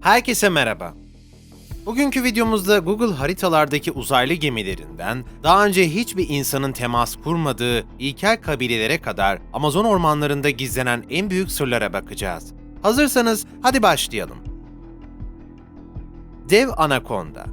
Herkese merhaba. Bugünkü videomuzda Google haritalardaki uzaylı gemilerinden daha önce hiçbir insanın temas kurmadığı ilkel kabilelere kadar Amazon ormanlarında gizlenen en büyük sırlara bakacağız. Hazırsanız hadi başlayalım. Dev Anakonda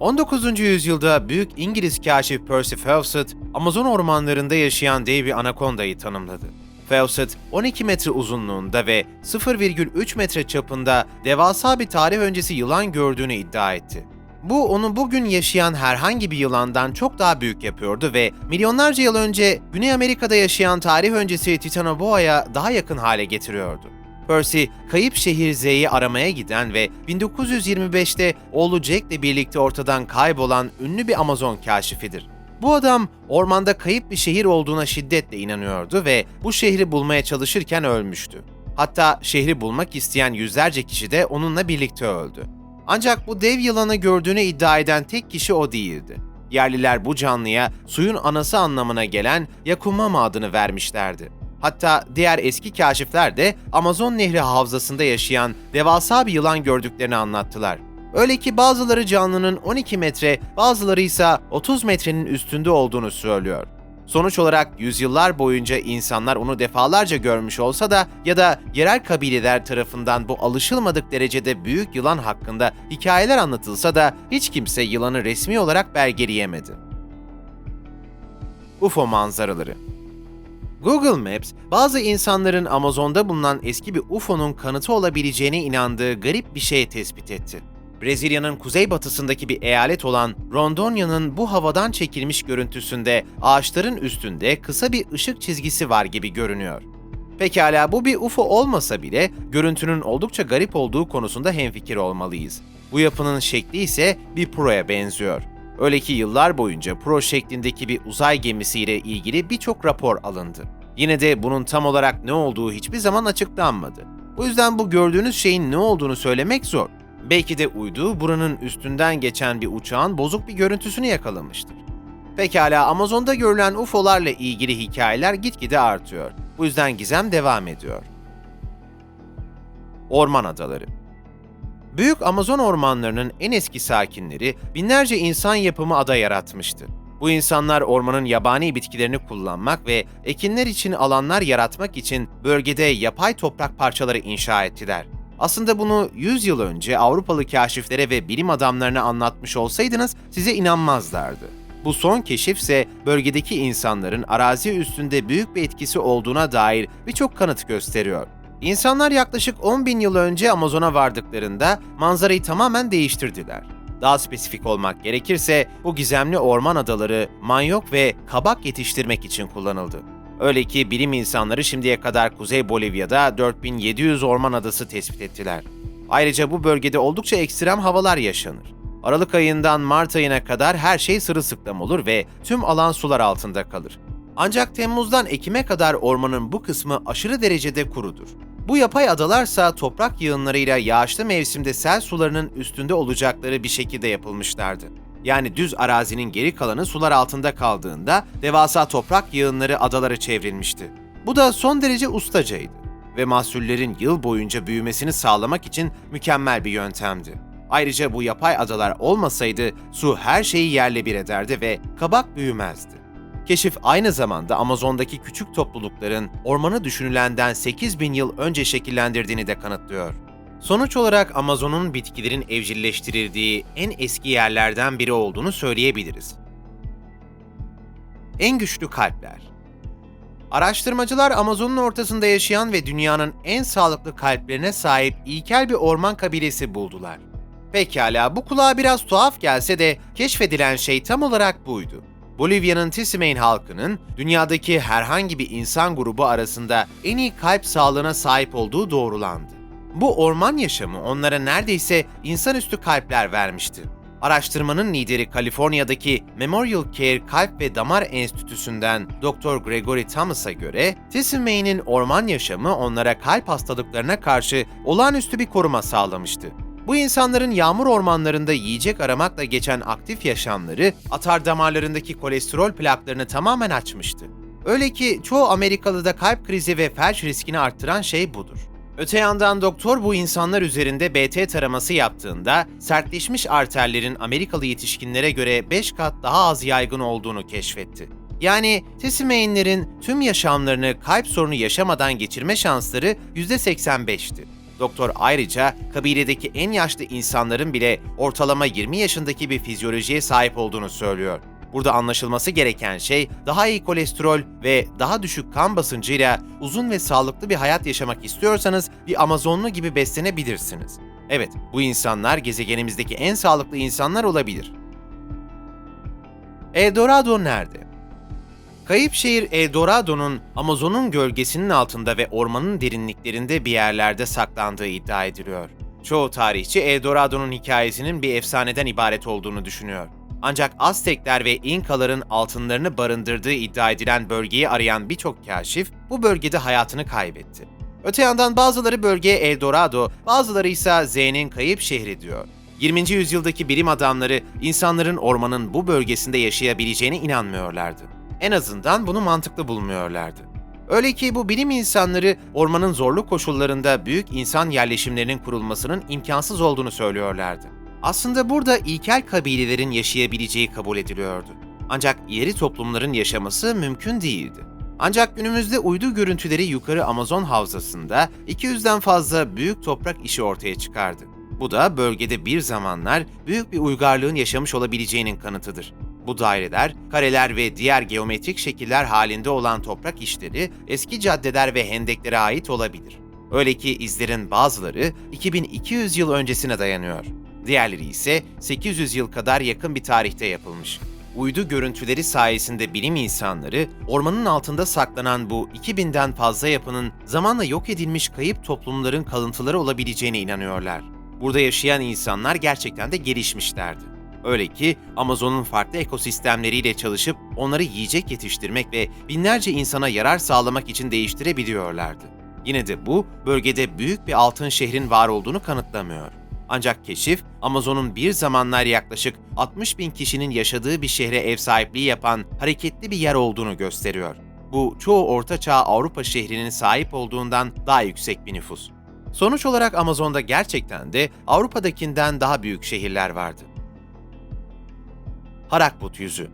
19. yüzyılda büyük İngiliz kaşif Percy Fawcett, Amazon ormanlarında yaşayan dev bir anakondayı tanımladı. Fawcett, 12 metre uzunluğunda ve 0,3 metre çapında devasa bir tarih öncesi yılan gördüğünü iddia etti. Bu onu bugün yaşayan herhangi bir yılandan çok daha büyük yapıyordu ve milyonlarca yıl önce Güney Amerika'da yaşayan tarih öncesi Titanoboa'ya daha yakın hale getiriyordu. Percy, kayıp şehir Z'yi aramaya giden ve 1925'te oğlu Jack'le birlikte ortadan kaybolan ünlü bir Amazon kaşifidir. Bu adam ormanda kayıp bir şehir olduğuna şiddetle inanıyordu ve bu şehri bulmaya çalışırken ölmüştü. Hatta şehri bulmak isteyen yüzlerce kişi de onunla birlikte öldü. Ancak bu dev yılanı gördüğünü iddia eden tek kişi o değildi. Yerliler bu canlıya suyun anası anlamına gelen Yakumama adını vermişlerdi. Hatta diğer eski kaşifler de Amazon Nehri havzasında yaşayan devasa bir yılan gördüklerini anlattılar. Öyle ki bazıları canlının 12 metre, bazıları ise 30 metrenin üstünde olduğunu söylüyor. Sonuç olarak yüzyıllar boyunca insanlar onu defalarca görmüş olsa da ya da yerel kabileler tarafından bu alışılmadık derecede büyük yılan hakkında hikayeler anlatılsa da hiç kimse yılanı resmi olarak belgeleyemedi. UFO manzaraları Google Maps, bazı insanların Amazon'da bulunan eski bir UFO'nun kanıtı olabileceğine inandığı garip bir şey tespit etti. Brezilya'nın kuzeybatısındaki bir eyalet olan Rondônia'nın bu havadan çekilmiş görüntüsünde ağaçların üstünde kısa bir ışık çizgisi var gibi görünüyor. Pekala bu bir UFO olmasa bile görüntünün oldukça garip olduğu konusunda hemfikir olmalıyız. Bu yapının şekli ise bir proya benziyor. Öyle ki yıllar boyunca pro şeklindeki bir uzay gemisiyle ilgili birçok rapor alındı. Yine de bunun tam olarak ne olduğu hiçbir zaman açıklanmadı. Bu yüzden bu gördüğünüz şeyin ne olduğunu söylemek zor. Belki de uydu buranın üstünden geçen bir uçağın bozuk bir görüntüsünü yakalamıştır. Pekala Amazon'da görülen UFO'larla ilgili hikayeler gitgide artıyor. Bu yüzden gizem devam ediyor. Orman Adaları Büyük Amazon ormanlarının en eski sakinleri binlerce insan yapımı ada yaratmıştı. Bu insanlar ormanın yabani bitkilerini kullanmak ve ekinler için alanlar yaratmak için bölgede yapay toprak parçaları inşa ettiler. Aslında bunu 100 yıl önce Avrupalı kaşiflere ve bilim adamlarına anlatmış olsaydınız size inanmazlardı. Bu son keşif ise bölgedeki insanların arazi üstünde büyük bir etkisi olduğuna dair birçok kanıt gösteriyor. İnsanlar yaklaşık 10 bin yıl önce Amazon'a vardıklarında manzarayı tamamen değiştirdiler. Daha spesifik olmak gerekirse bu gizemli orman adaları manyok ve kabak yetiştirmek için kullanıldı. Öyle ki bilim insanları şimdiye kadar Kuzey Bolivya'da 4700 orman adası tespit ettiler. Ayrıca bu bölgede oldukça ekstrem havalar yaşanır. Aralık ayından Mart ayına kadar her şey sırılsıklam olur ve tüm alan sular altında kalır. Ancak Temmuz'dan Ekim'e kadar ormanın bu kısmı aşırı derecede kurudur. Bu yapay adalarsa toprak yığınlarıyla yağışlı mevsimde sel sularının üstünde olacakları bir şekilde yapılmışlardı. Yani düz arazinin geri kalanı sular altında kaldığında devasa toprak yığınları adalara çevrilmişti. Bu da son derece ustacaydı ve mahsullerin yıl boyunca büyümesini sağlamak için mükemmel bir yöntemdi. Ayrıca bu yapay adalar olmasaydı su her şeyi yerle bir ederdi ve kabak büyümezdi. Keşif aynı zamanda Amazon'daki küçük toplulukların ormanı düşünülenden 8000 yıl önce şekillendirdiğini de kanıtlıyor. Sonuç olarak Amazon'un bitkilerin evcilleştirildiği en eski yerlerden biri olduğunu söyleyebiliriz. En güçlü kalpler Araştırmacılar Amazon'un ortasında yaşayan ve dünyanın en sağlıklı kalplerine sahip ilkel bir orman kabilesi buldular. Pekala bu kulağa biraz tuhaf gelse de keşfedilen şey tam olarak buydu. Bolivya'nın Tisimain halkının dünyadaki herhangi bir insan grubu arasında en iyi kalp sağlığına sahip olduğu doğrulandı. Bu orman yaşamı onlara neredeyse insanüstü kalpler vermişti. Araştırmanın lideri Kaliforniya'daki Memorial Care Kalp ve Damar Enstitüsü'nden Dr. Gregory Thomas'a göre, Tisimain'in orman yaşamı onlara kalp hastalıklarına karşı olağanüstü bir koruma sağlamıştı. Bu insanların yağmur ormanlarında yiyecek aramakla geçen aktif yaşamları atar damarlarındaki kolesterol plaklarını tamamen açmıştı. Öyle ki çoğu Amerikalıda kalp krizi ve felç riskini arttıran şey budur. Öte yandan doktor bu insanlar üzerinde BT taraması yaptığında sertleşmiş arterlerin Amerikalı yetişkinlere göre 5 kat daha az yaygın olduğunu keşfetti. Yani Tesimeynlerin tüm yaşamlarını kalp sorunu yaşamadan geçirme şansları %85'ti. Doktor ayrıca kabiledeki en yaşlı insanların bile ortalama 20 yaşındaki bir fizyolojiye sahip olduğunu söylüyor. Burada anlaşılması gereken şey daha iyi kolesterol ve daha düşük kan basıncıyla uzun ve sağlıklı bir hayat yaşamak istiyorsanız bir Amazonlu gibi beslenebilirsiniz. Evet, bu insanlar gezegenimizdeki en sağlıklı insanlar olabilir. Eldorado nerede? Kayıp şehir Eldorado'nun Amazon'un gölgesinin altında ve ormanın derinliklerinde bir yerlerde saklandığı iddia ediliyor. Çoğu tarihçi Eldorado'nun hikayesinin bir efsaneden ibaret olduğunu düşünüyor. Ancak Aztekler ve İnkaların altınlarını barındırdığı iddia edilen bölgeyi arayan birçok kaşif bu bölgede hayatını kaybetti. Öte yandan bazıları bölgeye Eldorado, bazıları ise Z'nin kayıp şehri diyor. 20. yüzyıldaki bilim adamları insanların ormanın bu bölgesinde yaşayabileceğine inanmıyorlardı. En azından bunu mantıklı bulmuyorlardı. Öyle ki bu bilim insanları ormanın zorlu koşullarında büyük insan yerleşimlerinin kurulmasının imkansız olduğunu söylüyorlardı. Aslında burada ilkel kabilelerin yaşayabileceği kabul ediliyordu. Ancak ileri toplumların yaşaması mümkün değildi. Ancak günümüzde uydu görüntüleri yukarı Amazon havzasında 200'den fazla büyük toprak işi ortaya çıkardı. Bu da bölgede bir zamanlar büyük bir uygarlığın yaşamış olabileceğinin kanıtıdır. Bu daireler, kareler ve diğer geometrik şekiller halinde olan toprak işleri eski caddeler ve hendeklere ait olabilir. Öyle ki izlerin bazıları 2200 yıl öncesine dayanıyor. Diğerleri ise 800 yıl kadar yakın bir tarihte yapılmış. Uydu görüntüleri sayesinde bilim insanları ormanın altında saklanan bu 2000'den fazla yapının zamanla yok edilmiş kayıp toplumların kalıntıları olabileceğine inanıyorlar. Burada yaşayan insanlar gerçekten de gelişmişlerdi. Öyle ki Amazon'un farklı ekosistemleriyle çalışıp onları yiyecek yetiştirmek ve binlerce insana yarar sağlamak için değiştirebiliyorlardı. Yine de bu bölgede büyük bir altın şehrin var olduğunu kanıtlamıyor. Ancak keşif, Amazon'un bir zamanlar yaklaşık 60 bin kişinin yaşadığı bir şehre ev sahipliği yapan hareketli bir yer olduğunu gösteriyor. Bu çoğu Ortaçağ Avrupa şehrinin sahip olduğundan daha yüksek bir nüfus. Sonuç olarak Amazon'da gerçekten de Avrupa'dakinden daha büyük şehirler vardı. Harakbut yüzü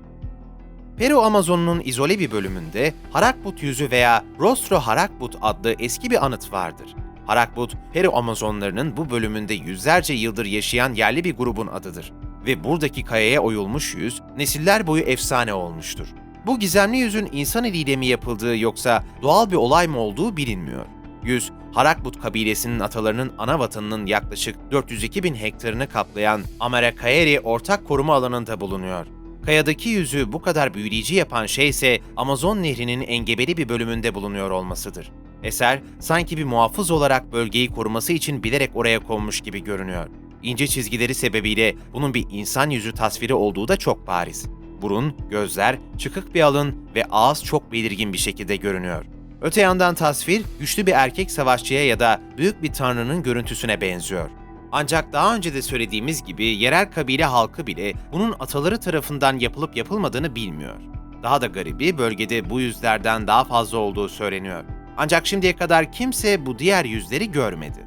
Peru Amazonu'nun izole bir bölümünde Harakbut yüzü veya Rostro Harakbut adlı eski bir anıt vardır. Harakbut, Peru Amazonlarının bu bölümünde yüzlerce yıldır yaşayan yerli bir grubun adıdır. Ve buradaki kayaya oyulmuş yüz, nesiller boyu efsane olmuştur. Bu gizemli yüzün insan eliyle mi yapıldığı yoksa doğal bir olay mı olduğu bilinmiyor. Yüz, Harakbut kabilesinin atalarının ana vatanının yaklaşık 402 bin hektarını kaplayan Amerikaeri ortak koruma alanında bulunuyor. Kayadaki yüzü bu kadar büyüleyici yapan şey ise Amazon Nehri'nin engebeli bir bölümünde bulunuyor olmasıdır. Eser, sanki bir muhafız olarak bölgeyi koruması için bilerek oraya konmuş gibi görünüyor. İnce çizgileri sebebiyle bunun bir insan yüzü tasviri olduğu da çok bariz. Burun, gözler, çıkık bir alın ve ağız çok belirgin bir şekilde görünüyor. Öte yandan tasvir, güçlü bir erkek savaşçıya ya da büyük bir tanrının görüntüsüne benziyor. Ancak daha önce de söylediğimiz gibi yerel kabile halkı bile bunun ataları tarafından yapılıp yapılmadığını bilmiyor. Daha da garibi bölgede bu yüzlerden daha fazla olduğu söyleniyor. Ancak şimdiye kadar kimse bu diğer yüzleri görmedi.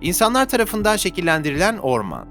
İnsanlar tarafından şekillendirilen orman.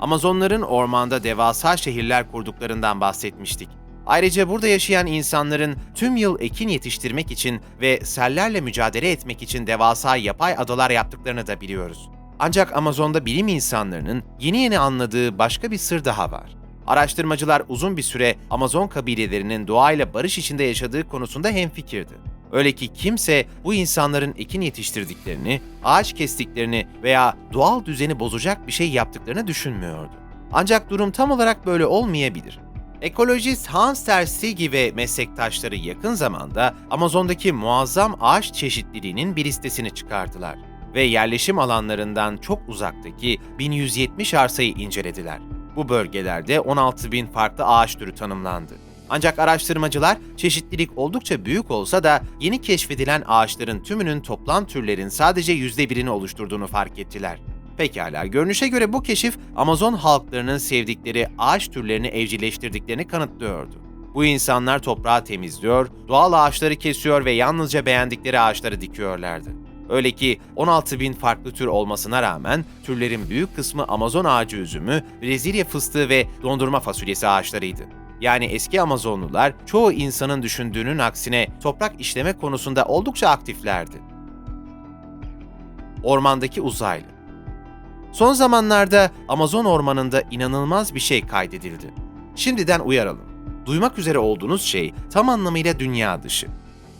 Amazonların ormanda devasa şehirler kurduklarından bahsetmiştik. Ayrıca burada yaşayan insanların tüm yıl ekin yetiştirmek için ve sellerle mücadele etmek için devasa yapay adalar yaptıklarını da biliyoruz. Ancak Amazon'da bilim insanlarının yeni yeni anladığı başka bir sır daha var. Araştırmacılar uzun bir süre Amazon kabilelerinin doğayla barış içinde yaşadığı konusunda hemfikirdi. Öyle ki kimse bu insanların ekin yetiştirdiklerini, ağaç kestiklerini veya doğal düzeni bozacak bir şey yaptıklarını düşünmüyordu. Ancak durum tam olarak böyle olmayabilir. Ekolojist Hans Tersigi ve meslektaşları yakın zamanda Amazon'daki muazzam ağaç çeşitliliğinin bir listesini çıkardılar ve yerleşim alanlarından çok uzaktaki 1170 arsayı incelediler. Bu bölgelerde 16 bin farklı ağaç türü tanımlandı. Ancak araştırmacılar çeşitlilik oldukça büyük olsa da yeni keşfedilen ağaçların tümünün toplam türlerin sadece %1'ini oluşturduğunu fark ettiler. Pekala, görünüşe göre bu keşif Amazon halklarının sevdikleri ağaç türlerini evcilleştirdiklerini kanıtlıyordu. Bu insanlar toprağı temizliyor, doğal ağaçları kesiyor ve yalnızca beğendikleri ağaçları dikiyorlardı. Öyle ki 16 bin farklı tür olmasına rağmen türlerin büyük kısmı Amazon ağacı üzümü, Brezilya fıstığı ve dondurma fasulyesi ağaçlarıydı. Yani eski Amazonlular çoğu insanın düşündüğünün aksine toprak işleme konusunda oldukça aktiflerdi. Ormandaki uzaylı Son zamanlarda Amazon ormanında inanılmaz bir şey kaydedildi. Şimdiden uyaralım. Duymak üzere olduğunuz şey tam anlamıyla dünya dışı.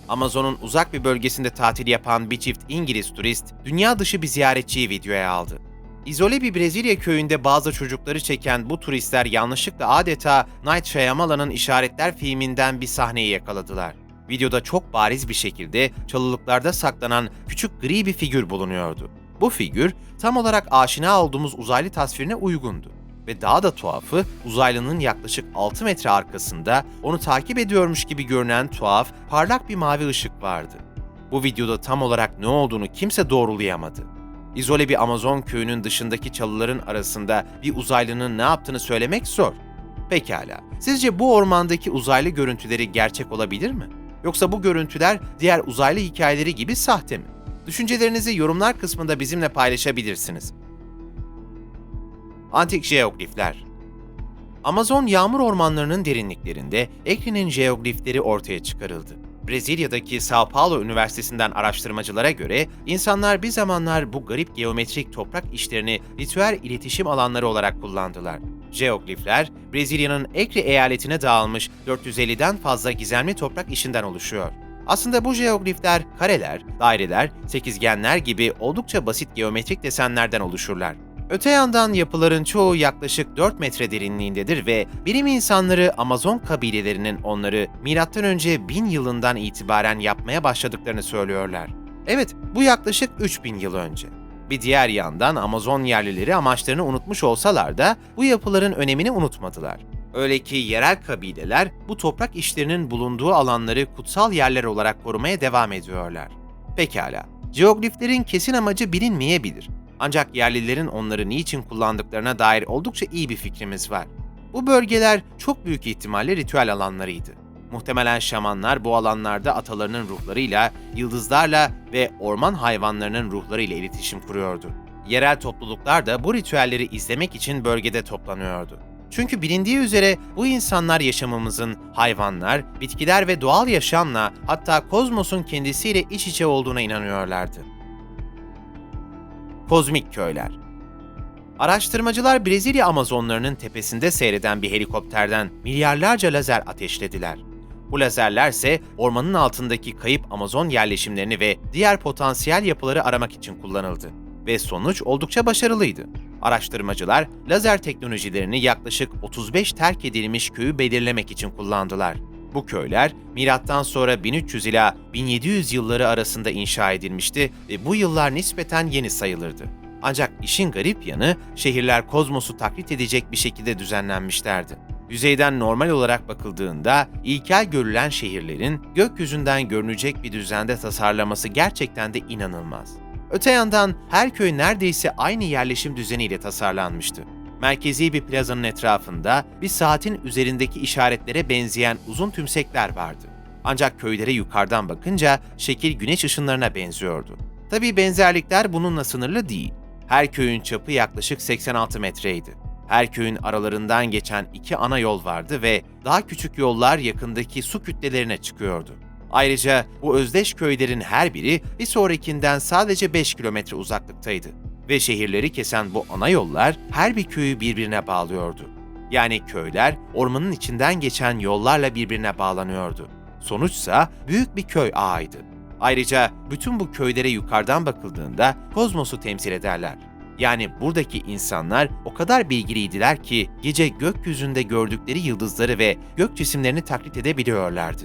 Amazon'un uzak bir bölgesinde tatil yapan bir çift İngiliz turist, dünya dışı bir ziyaretçiyi videoya aldı. İzole bir Brezilya köyünde bazı çocukları çeken bu turistler yanlışlıkla adeta Night Shyamalan'ın İşaretler filminden bir sahneyi yakaladılar. Videoda çok bariz bir şekilde çalılıklarda saklanan küçük gri bir figür bulunuyordu. Bu figür tam olarak aşina olduğumuz uzaylı tasvirine uygundu. Ve daha da tuhafı uzaylının yaklaşık 6 metre arkasında onu takip ediyormuş gibi görünen tuhaf, parlak bir mavi ışık vardı. Bu videoda tam olarak ne olduğunu kimse doğrulayamadı. İzole bir Amazon köyünün dışındaki çalıların arasında bir uzaylının ne yaptığını söylemek zor. Pekala, sizce bu ormandaki uzaylı görüntüleri gerçek olabilir mi? Yoksa bu görüntüler diğer uzaylı hikayeleri gibi sahte mi? Düşüncelerinizi yorumlar kısmında bizimle paylaşabilirsiniz. Antik jeoglifler Amazon yağmur ormanlarının derinliklerinde Ekri'nin jeoglifleri ortaya çıkarıldı. Brezilya'daki Sao Paulo Üniversitesi'nden araştırmacılara göre insanlar bir zamanlar bu garip geometrik toprak işlerini ritüel iletişim alanları olarak kullandılar. Jeoglifler, Brezilya'nın Ekri eyaletine dağılmış 450'den fazla gizemli toprak işinden oluşuyor. Aslında bu jeoglifler kareler, daireler, sekizgenler gibi oldukça basit geometrik desenlerden oluşurlar. Öte yandan yapıların çoğu yaklaşık 4 metre derinliğindedir ve bilim insanları Amazon kabilelerinin onları M.Ö. 1000 yılından itibaren yapmaya başladıklarını söylüyorlar. Evet, bu yaklaşık 3000 yıl önce. Bir diğer yandan Amazon yerlileri amaçlarını unutmuş olsalar da bu yapıların önemini unutmadılar. Öyle ki yerel kabileler bu toprak işlerinin bulunduğu alanları kutsal yerler olarak korumaya devam ediyorlar. Pekala, geogliflerin kesin amacı bilinmeyebilir. Ancak yerlilerin onları niçin kullandıklarına dair oldukça iyi bir fikrimiz var. Bu bölgeler çok büyük ihtimalle ritüel alanlarıydı. Muhtemelen şamanlar bu alanlarda atalarının ruhlarıyla, yıldızlarla ve orman hayvanlarının ruhlarıyla iletişim kuruyordu. Yerel topluluklar da bu ritüelleri izlemek için bölgede toplanıyordu. Çünkü bilindiği üzere bu insanlar yaşamımızın hayvanlar, bitkiler ve doğal yaşamla hatta kozmosun kendisiyle iç içe olduğuna inanıyorlardı. Kozmik köyler Araştırmacılar Brezilya Amazonlarının tepesinde seyreden bir helikopterden milyarlarca lazer ateşlediler. Bu lazerler ise ormanın altındaki kayıp Amazon yerleşimlerini ve diğer potansiyel yapıları aramak için kullanıldı. Ve sonuç oldukça başarılıydı. Araştırmacılar lazer teknolojilerini yaklaşık 35 terk edilmiş köyü belirlemek için kullandılar. Bu köyler milattan sonra 1300 ila 1700 yılları arasında inşa edilmişti ve bu yıllar nispeten yeni sayılırdı. Ancak işin garip yanı şehirler kozmosu taklit edecek bir şekilde düzenlenmişlerdi. Yüzeyden normal olarak bakıldığında ilkel görülen şehirlerin gökyüzünden görünecek bir düzende tasarlaması gerçekten de inanılmaz. Öte yandan her köy neredeyse aynı yerleşim düzeniyle tasarlanmıştı. Merkezi bir plazanın etrafında bir saatin üzerindeki işaretlere benzeyen uzun tümsekler vardı. Ancak köylere yukarıdan bakınca şekil güneş ışınlarına benziyordu. Tabii benzerlikler bununla sınırlı değil. Her köyün çapı yaklaşık 86 metreydi. Her köyün aralarından geçen iki ana yol vardı ve daha küçük yollar yakındaki su kütlelerine çıkıyordu. Ayrıca bu özdeş köylerin her biri bir sonrakinden sadece 5 kilometre uzaklıktaydı. Ve şehirleri kesen bu ana yollar her bir köyü birbirine bağlıyordu. Yani köyler ormanın içinden geçen yollarla birbirine bağlanıyordu. Sonuçsa büyük bir köy ağıydı. Ayrıca bütün bu köylere yukarıdan bakıldığında kozmosu temsil ederler. Yani buradaki insanlar o kadar bilgiliydiler ki gece gökyüzünde gördükleri yıldızları ve gök cisimlerini taklit edebiliyorlardı.